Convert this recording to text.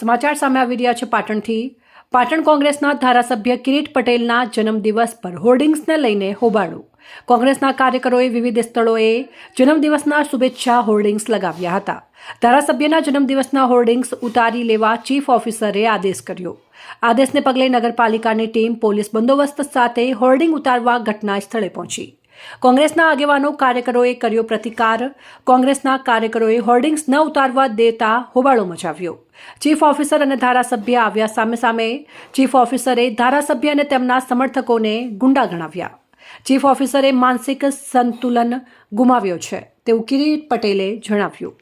સમાચાર સામે આવી રહ્યા છે પાટણથી. પાટણ કોંગ્રેસના ધારાસભ્ય કિરીટ પટેલના જન્મદિવસ પર હોર્ડિંગ્સને લઈને હોબાળો. કોંગ્રેસના કાર્યકરોએ વિવિધ સ્થળોએ જન્મદિવસના શુભેચ્છા હોર્ડિંગ્સ લગાવ્યા હતા. ધારાસભ્યના જન્મદિવસના હોર્ડિંગ્સ ઉતારી લેવા ચીફ ઓફિસરે આદેશ કર્યો. આદેશને પગલે નગરપાલિકાની ટીમ પોલીસ બંદોબસ્ત સાથે હોર્ડિંગ ઉતારવા ઘટના સ્થળે પહોંચી. કોંગ્રેસના આગેવાનો કાર્યકરોએ કર્યો પ્રતિકાર. કોંગ્રેસના કાર્યકરોએ હોર્ડિંગ્સ ન ઉતારવા દેતા હોબાળો મચાવ્યો. ચીફ ઓફિસર અને ધારાસભ્ય આવ્યા સામે સામે. ચીફ ઓફિસરે ધારાસભ્ય અને તેમના સમર્થકોને ગુંડા ગણાવ્યા. ચીફ ઓફિસરે માનસિક સંતુલન ગુમાવ્યો છે, તેવું કિરીટ પટેલે જણાવ્યું.